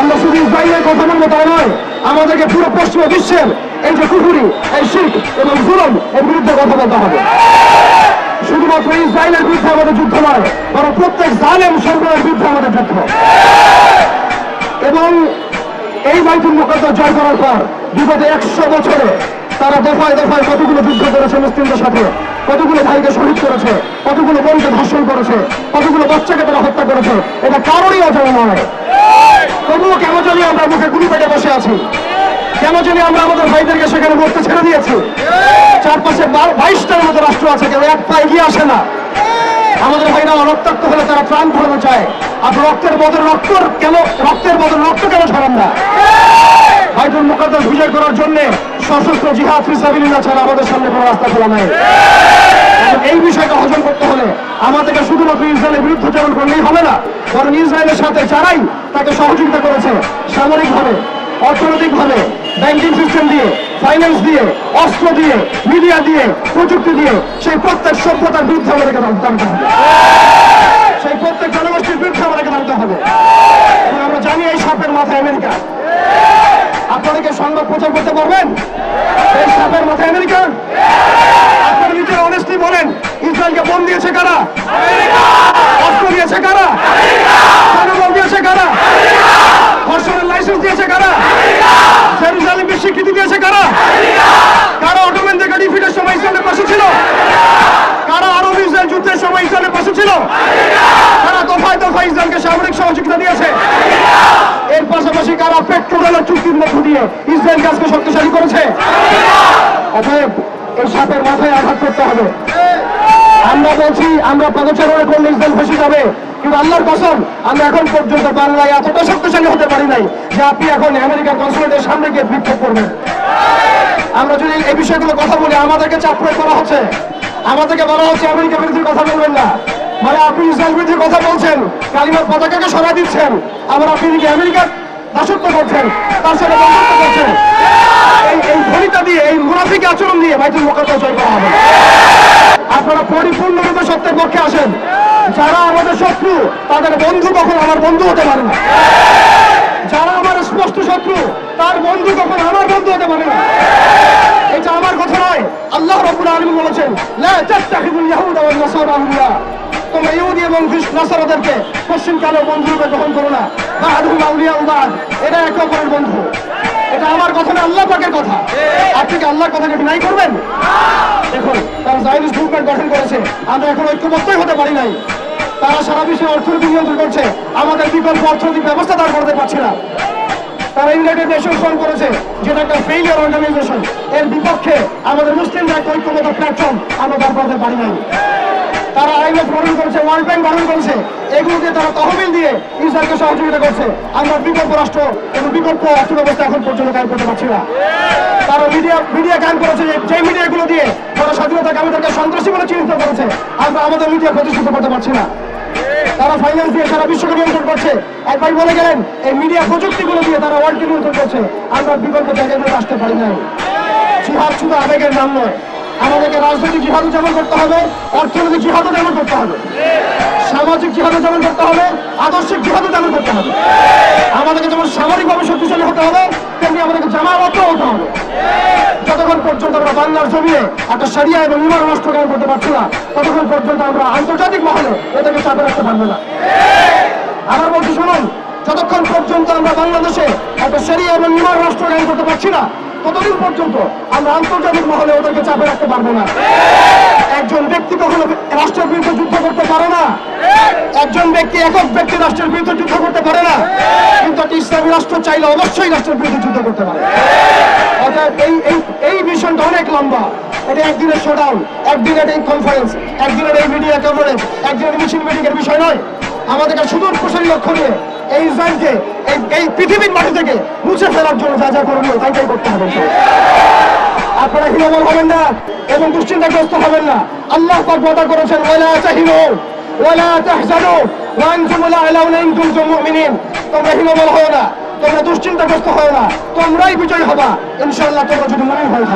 আমরা শুধু ইসরায়েলের কথা বলব তা নয়, আমাদেরকে পুরো পশ্চিম বিশ্বের এই যে কুকুরি, এই শিখ এবং জুলম, এর বিরুদ্ধে কথা বলতে হবে। শুধুমাত্র ইসরায়েলের বিরুদ্ধে আমাদের যুদ্ধ নয়, বরং প্রত্যেক জালেম সরকারের বিরুদ্ধে আমাদের যুদ্ধ। এবং এই বাইতুল মুকদ্দাস জয় করার পর, বিগত একশো বছরে তারা দফায় দফায় কতগুলো যুদ্ধ করেছে মুসলিমদের সাথে? কতগুলো ভাইকে শহীদ করেছে? কতগুলো বোনকে ধর্ষণ করেছে? কতগুলো বাচ্চাকে তারা হত্যা করেছে? এটা কারোরই অজানা নয় তবুও কেন জানি আমরা মুখে গুলি পেটে বসে আছি। কেন জানি আমরা আমাদের ভাইদেরকে সেখানে মরতে ছেড়ে দিয়েছি। চারপাশে বাইশটার মতো রাষ্ট্র আছে, কেউ এক পা এগিয়ে আসে না। আমাদের ভাইরা রক্তাক্ত হলে তারা প্রাণ ধরানো চায়। আর রক্তের বদল রক্ত কেন রক্তের বদল রক্ত কেন ছড়ান না? বাইতুল মুকাদ্দাস বিজয় করার জন্য সশস্ত্র জিহাদ ফিসাবিলিল্লাহ ছাড়া আমাদের সামনে কোনো রাস্তা খোলা নাই। এই বিষয়টা হজম করতে হলে আমাদেরকে শুধুমাত্র ইসরায়েলের বিরুদ্ধাচরণ করলেই হবে না, বরং ইসরায়েলের সাথে যারাই তাকে সহযোগিতা করেছে সামরিকভাবে অর্থনৈতিকভাবে ব্যাংকিং সিস্টেম দিয়ে ফাইন্যান্স দিয়ে, অস্ত্র দিয়ে মিডিয়া দিয়ে, প্রযুক্তি দিয়ে সেই প্রত্যেক সভ্যতার বিরুদ্ধে আমাদেরকে দাঁড়াতে হবে। সেই প্রত্যেক জনগোষ্ঠীর বিরুদ্ধে আমাদেরকে দাঁড়াতে হবে। আমরা জানি এই সাপের মাথায় আমেরিকা। আপনারা কি সংবাদ প্রচার করতে পারবেন? এই সাপের মাথায় আমেরিকা? আপনারা নিজের অনেস্টলি বলেন, ইসরায়েলকে বোম দিয়েছে কারা? অস্ত্র দিয়েছে কারা? দিয়েছে কারা? ধর্ষণের লাইসেন্স দিয়েছে কারা? স্বীকৃতি দিয়েছে কারা? কারা অটোমেনদের ডিফিটের সময় ইসরায়েলের পাশে ছিল? কারা আরব ইসরায়েল যুদ্ধের সময় ইসরায়েলের পাশে ছিল? কারা দফায় দফায় ইসরায়েলকে সামরিক সহযোগিতা দিয়েছে? এর পাশাপাশি কারা পেট্রোলের চুক্তির মধ্য দিয়ে ইসরায়েল গাছকে শক্তিশালী করেছে? অতএব এই সাপের মাথায় আঘাত করতে হবে। আমরা বলছি, আমরা পদচারণা করলে ইসরায়েল খুশি যাবে। কিন্তু আল্লাহর কসম, আমরা এখন পর্যন্ত বাংলায় এতটা শক্তিশালী হতে পারি নাই যে আপনি এখন আমেরিকার কনসুলেটের সামনে গিয়ে বিক্ষোভ করবেন। আমরা যদি এই বিষয়গুলো কথা বলি, আমাদেরকে চাপ প্রয়োগ করা হচ্ছে, আমাদেরকে বলা হচ্ছে, আমেরিকা বিরোধী কথা বলবেন না। মানে আপনি ইসরায়েল বিরোধী কথা বলছেন, কালিমার পতাকাকে সরাই দিচ্ছেন, আবার আপনি নাকি আমেরিকার দাসত্ব করছেন, তার সাথে করছেন। এই ভরিতা দিয়ে, এই মুনাফিক আচরণ দিয়ে বাইতুল মোকাদ্দাস জয় করা হবে। পক্ষে আসেন। যারা আমাদের শত্রু, তাদের বন্ধু কখন আমার বন্ধু হতে পারে না। যারা আমার স্পষ্ট শত্রু, তার বন্ধু কখন আমার বন্ধু হতে পারে না। এটা আমার কথা নয়। আল্লাহ রাব্বুল আলামিন বলেছেন তোমরা ইহুদি এবং নাসারাদেরকে পশ্চিমকালেও বন্ধু রূপে গ্রহণ করো না। বাহাদুল আউলিয়া উবাদ এটা একে অপরের বন্ধু। এটা আমার কথা না, আল্লাহ পাকের কথা। আপনি কি আল্লাহর কথাকে ডিনাই করবেন? দেখুন, তারা জাইনিস মুভমেন্ট গঠন করেছে। আমরা এখন ঐক্যবদ্ধই হতে পারি নাই। তারা সারা বিশ্বে অর্থনীতি নিয়ন্ত্রণ করছে। আমাদের বিকল্প অর্থনৈতিক ব্যবস্থা দাঁড় করতে পারছে না। তারা ইউনাইটেড নেশন করেছে, যেটা একটা ফেইলিয়ার অর্গানাইজেশন এর বিপক্ষে আমাদের মুসলিমরা ঐক্যবদ্ধ প্ল্যাটফর্ম আমরা দাঁড় করতে পারি নাই। তারা আইএমএফ গঠন করেছে ওয়ার্ল্ড ব্যাংক গঠন করেছে। এগুলো দিয়ে তারা তহবিল দিয়ে ইসরায়েলকে সহযোগিতা করছে। আমরা বিকল্প রাষ্ট্র এবং বিকল্প অর্থ ব্যবস্থা এখন পর্যন্ত কায়েম করতে পারছি না। তারা মিডিয়া মিডিয়া কায়েম করেছে যে মিডিয়াগুলো দিয়ে তারা স্বাধীনতা কামীদেরকে সন্ত্রাসী বলে চিহ্নিত করেছে। আমরা আমাদের মিডিয়া প্রতিষ্ঠিত করতে পারছি না। তারা ফাইন্যান্স দিয়ে সারা বিশ্বকে নিয়ন্ত্রণ করছে। এক ভাই বলে গেলেন, এই মিডিয়া প্রযুক্তিগুলো দিয়ে তারা ওয়ার্ল্ডকে নিয়ন্ত্রণ করছে। আমরা বিকল্প জায়গাগুলো আসতে পারি নাই। জিহাদ শুধু আবেগের নাম নয়। আমাদেরকে রাজনৈতিক জিহাদও যেমন করতে হবে, অর্থনৈতিক জিহাদও যেমন করতে হবে। সামাজিক জিহাদও যেমন করতে হবে, আদর্শিক জিহাদও যেমন করতে হবে। আমাদেরকে যেমন সামরিকভাবে শক্তিশালী হতে হবে, তেমনি আমাদেরকে জামাবদ্ধ হতে হবে। পর্যন্ত আমরা বাংলার জমিয়ে একটা সারিয়া এবং ইমান রাষ্ট্র কায়েম করতে পারছি না। ততক্ষণ পর্যন্ত আমরা আন্তর্জাতিক মহলে এটাকে চাপে রাখতে পারব না। আমার বলছি, শুনুন, যতক্ষণ পর্যন্ত আমরা বাংলাদেশে একটা সেরিয়া এবং ইমান রাষ্ট্র কায়েম করতে পারছি না, ততদিন পর্যন্ত আমরা আন্তর্জাতিক মহলে ওদেরকে চাপে রাখতে পারব না। একজন ব্যক্তি কখনো রাষ্ট্রের বিরুদ্ধে যুদ্ধ করতে পারে না। একজন ব্যক্তি, একক ব্যক্তি রাষ্ট্রের বিরুদ্ধে যুদ্ধ করতে পারে না। কিন্তু একটা ইসলামী রাষ্ট্র চাইলে অবশ্যই রাষ্ট্রের বিরুদ্ধে যুদ্ধ করতে পারে। অর্থাৎ এই এই এই মিশনটা অনেক লম্বা। এটা একদিনের শোডাউন একদিনের এই কনফারেন্স একদিনের এই মিডিয়া কভারেজ একদিনের মিছিল মিটিংয়ের বিষয় নয়। আমাদেরকে সুদূর প্রসারী লক্ষ্য নিয়ে এই ইসরায়েলকে এই এই পৃথিবীর মাটি থেকে মুছে ফেলার জন্য যা যা করণীয় তাই করতে হবে। আপনারা হীনমন হবেন না এবং দুশ্চিন্তাগ্রস্ত হবেন না। আল্লাহ পাক ওয়াদা করেছেন, ওয়ালা তাহিনু, ওয়ালা তাহজানু, ওয়া আনতুম লা আলাউনা ইন কুনতুম মুমিনিন তোমরা হীনমন হও না। তোমরা দুশ্চিন্তাগ্রস্ত হয় না। তোমরাই বিজয় হবা। ইনশাল্লাহ তোমরা যদি মনে হয়ে